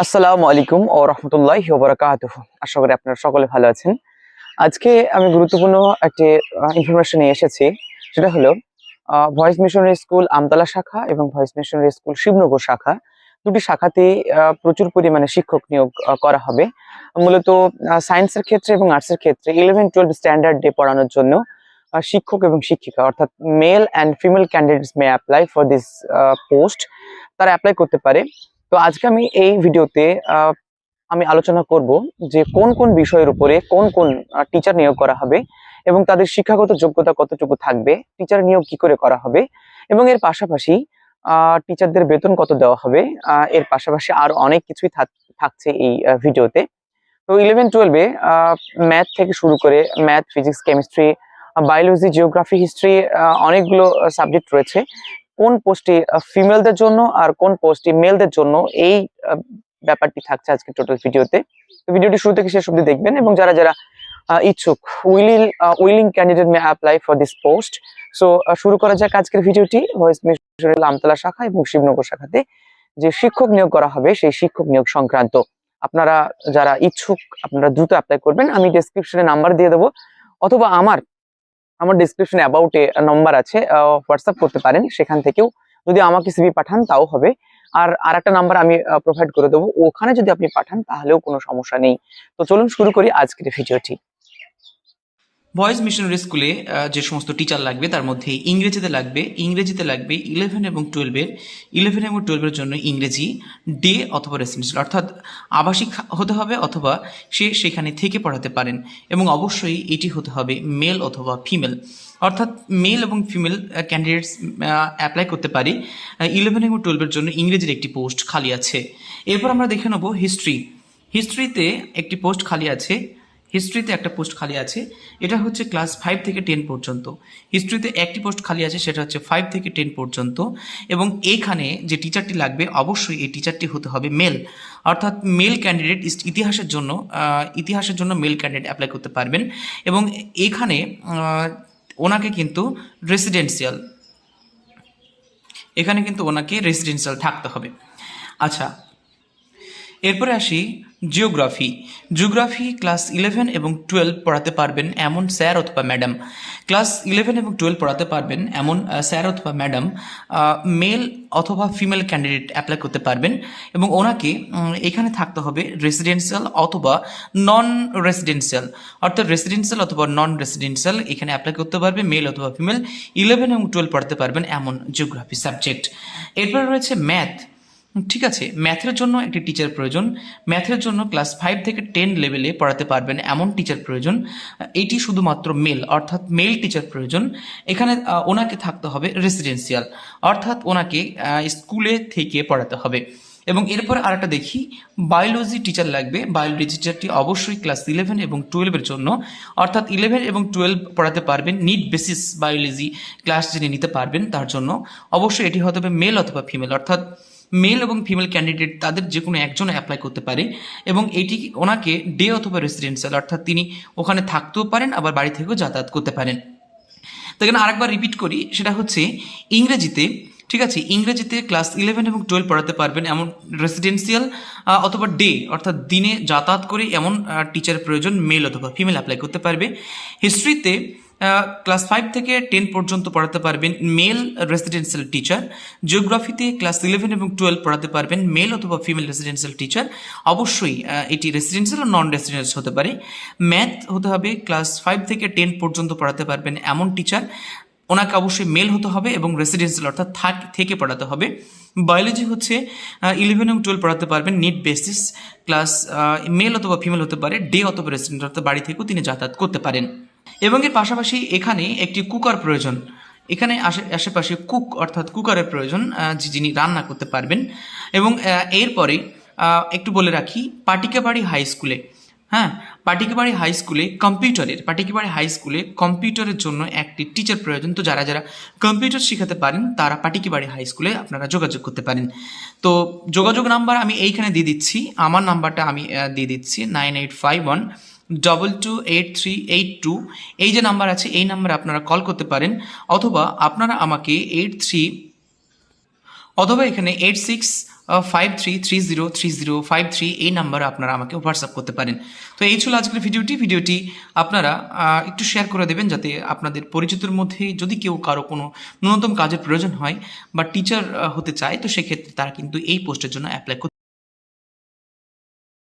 আসসালামু আলাইকুম ও রহমতুল্লাহ বারাকাতুহ। আশা করি আপনারা সকলে ভালো আছেন। আজকে আমি গুরুত্বপূর্ণ একটি ইনফরমেশন নিয়ে এসেছি। সেটা হলো ভয়েস মিশনারি স্কুল আমতলা শাখা এবং ভয়েস মিশনারি স্কুল শিবনগর শাখা। দুটি শাখাতে প্রচুর পরিমাণে শিক্ষক নিয়োগ করা হবে। মূলত সায়েন্সের ক্ষেত্রে এবং আর্টসের ক্ষেত্রে ইলেভেন টুয়েলভ স্ট্যান্ডার্ড ডে পড়ানোর জন্য শিক্ষক এবং শিক্ষিকা, অর্থাৎ male and female candidates may apply for this post তারা অ্যাপ্লাই করতে পারে। তো আজকে আমি এই ভিডিওতে আমি আলোচনা করব যে কোন কোন বিষয়ের উপরে কোন কোন টিচার নিয়োগ করা হবে এবং তাদের শিক্ষাগত যোগ্যতা কতটুকু থাকবে টিচার নিয়োগ কি করে করা হবে এবং এর পাশাপাশি টিচারদের বেতন কত দেওয়া হবে এর পাশাপাশি আর অনেক কিছুই থাক- থাকছে এই ভিডিওতে। তো ইলেভেন টুয়েলভে ম্যাথ থেকে শুরু করে math physics chemistry biology geography history অনেকগুলো সাবজেক্ট রয়েছে। কোন পোস্টে ফিমেলদের জন্য আর কোন পোস্টে মেলদের জন্য এই ব্যাপারটি থাকছে আজকে টোটাল ভিডিওতে। তো ভিডিওটি শুরু থেকে শেষ অবধি দেখবেন এবং যারা যারা ইচ্ছুক willing willing candidate may apply for this post so শুরু করা যাক আজকের ভিডিওটি। আমতলা শাখা এবং শিবনগর শাখাতে যে শিক্ষক নিয়োগ করা হবে, সেই শিক্ষক নিয়োগ সংক্রান্ত। আপনারা যারা ইচ্ছুক, আপনারা দ্রুত অ্যাপ্লাই করবেন। আমি ডেসক্রিপশনে নাম্বার দিয়ে দেবো। অথবা আমার আমার ডিসক্রিপশনে অ্যাবাউটে নম্বর আছে হোয়াটসঅ্যাপ করতে পারেন, সেখান থেকেও। যদি আমাকে সিবি পাঠান, তাও হবে। আর আর একটা নাম্বার আমি প্রোভাইড করে দেবো। ওখানে যদি আপনি পাঠান, তাহলেও কোনো সমস্যা নেই। তো চলুন শুরু করি আজকের ভিডিওটি ভয়েস মিশনারি স্কুলে যে সমস্ত টিচার লাগবে, তার মধ্যে ইংরেজিতে লাগবে ইংরেজিতে লাগবে ইলেভেন এবং টুয়েলভের ইলেভেন এবং টুয়েলভের জন্য ইংরেজি ডে অথবা রেসিডেন্সিয়াল অর্থাৎ আবাসিক হতে হবে অথবা সে সেখানে থেকে পড়াতে পারেন এবং অবশ্যই এটি হতে হবে মেল অথবা ফিমেল অর্থাৎ মেল এবং ফিমেল ক্যান্ডিডেটস অ্যাপ্লাই করতে পারে। ইলেভেন এবং টুয়েলভের জন্য ইংরেজির একটি পোস্ট খালি আছে। এরপর আমরা দেখে নেব হিস্ট্রি হিস্ট্রিতে একটি পোস্ট খালি আছে। হিস্ট্রিতে একটা পোস্ট খালি আছে। এটা হচ্ছে ক্লাস ফাইভ থেকে টেন পর্যন্ত। হিস্ট্রিতে একটি পোস্ট খালি আছে, সেটা হচ্ছে ফাইভ থেকে টেন পর্যন্ত। এবং এখানে যে টিচারটি লাগবে, অবশ্যই এই টিচারটি হতে হবে মেল অর্থাৎ মেল ক্যান্ডিডেট ইতিহাসের জন্য ইতিহাসের জন্য মেল ক্যান্ডিডেট অ্যাপ্লাই করতে পারবেন। এবং এখানে ওনাকে কিন্তু রেসিডেন্সিয়াল এখানে কিন্তু ওনাকে রেসিডেন্সিয়াল থাকতে হবে। আচ্ছা এরপরে আসি জিওগ্রাফি। জিওগ্রাফি ক্লাস ইলেভেন এবং টুয়েলভ পড়াতে পারবেন এমন স্যার অথবা ম্যাডাম। ক্লাস ইলেভেন এবং টুয়েলভ পড়াতে পারবেন এমন স্যার অথবা ম্যাডাম মেল অথবা ফিমেল ক্যান্ডিডেট অ্যাপ্লাই করতে পারবেন এবং ওনাকে এখানে থাকতে হবে রেসিডেন্সিয়াল অথবা নন রেসিডেন্সিয়াল অর্থাৎ রেসিডেন্সিয়াল অথবা নন রেসিডেন্সিয়াল এখানে অ্যাপ্লাই করতে পারবে মেল অথবা ফিমেল ইলেভেন এবং টুয়েলভ পড়াতে পারবেন এমন জিওগ্রাফি সাবজেক্ট এরপরে রয়েছে ম্যাথ ঠিক আছে। ম্যাথের জন্য একটি টিচার প্রয়োজন। ম্যাথের জন্য ক্লাস ফাইভ থেকে টেন লেভেলে পড়াতে পারবেন এমন টিচার প্রয়োজন। এটি শুধুমাত্র মেল অর্থাৎ মেল টিচার প্রয়োজন। এখানে ওনাকে থাকতে হবে রেসিডেন্সিয়াল অর্থাৎ ওনাকে স্কুলে থেকে পড়াতে হবে। এবং এরপর আরেকটা দেখি বায়োলজি টিচার লাগবে। বায়োলজি টিচারটি অবশ্যই ক্লাস ইলেভেন এবং টুয়েলভের জন্য, অর্থাৎ ইলেভেন এবং টুয়েলভ পড়াতে পারবেন নিড বেসিস বায়োলজি ক্লাস যিনি নিতে পারবেন তার জন্য। অবশ্যই এটি হতে হবে মেল অথবা ফিমেল অর্থাৎ মেল এবং ফিমেল ক্যান্ডিডেট তাদের যে কোনো একজন অ্যাপ্লাই করতে পারে এবং এটি ওনাকে ডে অথবা রেসিডেন্সিয়াল অর্থাৎ তিনি ওখানে থাকতেও পারেন, আবার বাড়ি থেকেও যাতায়াত করতে পারেন। তো এখানে আরেকবার রিপিট করি, সেটা হচ্ছে ইংরেজিতে, ঠিক আছে, ইংরেজিতে ক্লাস ইলেভেন এবং টুয়েলভ পড়াতে পারবেন এমন রেসিডেন্সিয়াল অথবা ডে অর্থাৎ দিনে যাতায়াত করে এমন টিচার প্রয়োজন মেল অথবা ফিমেল অ্যাপ্লাই করতে পারবে। হিস্ট্রিতে ক্লাস ফাইভ থেকে টেন পর্যন্ত পড়াতে পারবেন মেল রেসিডেন্সিয়াল টিচার জিওগ্রাফিতে ক্লাস ইলেভেন এবং টুয়েলভ পড়াতে পারবেন মেল অথবা ফিমেল রেসিডেন্সিয়াল টিচার অবশ্যই এটি রেসিডেন্সিয়াল ও নন রেসিডেন্সিয়াল হতে পারে। ম্যাথ হতে হবে ক্লাস ফাইভ থেকে টেন পর্যন্ত পড়াতে পারবেন এমন টিচার ওনাকে অবশ্যই মেল হতে হবে এবং রেসিডেন্সিয়াল অর্থাৎ থাক থেকে পড়াতে হবে। বায়োলজি হচ্ছে ইলেভেন এবং টুয়েলভ পড়াতে পারবেন নিট বেসিস ক্লাস মেল অথবা ফিমেল হতে পারে ডে অথবা রেসিডেন্ট অর্থাৎ বাড়ি থেকেও তিনি যাতায়াত করতে পারেন। এবং এর পাশাপাশি এখানে একটি কুকার প্রয়োজন। এখানে আশে আশেপাশে কুক অর্থাৎ কুকারের প্রয়োজন যিনি রান্না করতে পারবেন। এবং এরপরে একটু বলে রাখি পাটিকাবাড়ি হাই স্কুলে হ্যাঁ পাটিকাবাড়ি হাই স্কুলে কম্পিউটারের পাটিকাবাড়ি হাই স্কুলে কম্পিউটারের জন্য একটি টিচার প্রয়োজন। তো যারা যারা কম্পিউটার শেখাতে পারেন, তারা পাটিকাবাড়ি হাই স্কুলে আপনারা যোগাযোগ করতে পারেন। তো যোগাযোগ নাম্বার আমি এইখানে দিয়ে দিচ্ছি। আমার নাম্বারটা আমি দিয়ে দিচ্ছি, nine eight five one double two eight three eight two এই যে নাম্বার আছে, এই নাম্বারে আপনারা কল করতে পারেন, অথবা আপনারা আমাকে এইট থ্রি অথবা এখানে eight six five three three zero three zero five three এই নাম্বারে আপনারা আমাকে হোয়াটসঅ্যাপ করতে পারেন। তো এই ছিল আজকের ভিডিওটি। ভিডিওটি আপনারা একটু শেয়ার করে দেবেন যাতে আপনাদের পরিচিতর মধ্যে যদি কেউ কারও কোনো ন্যূনতম কাজের প্রয়োজন হয় বা টিচার হতে চায়, তো সেক্ষেত্রে তারা কিন্তু এই পোস্টের জন্য অ্যাপ্লাই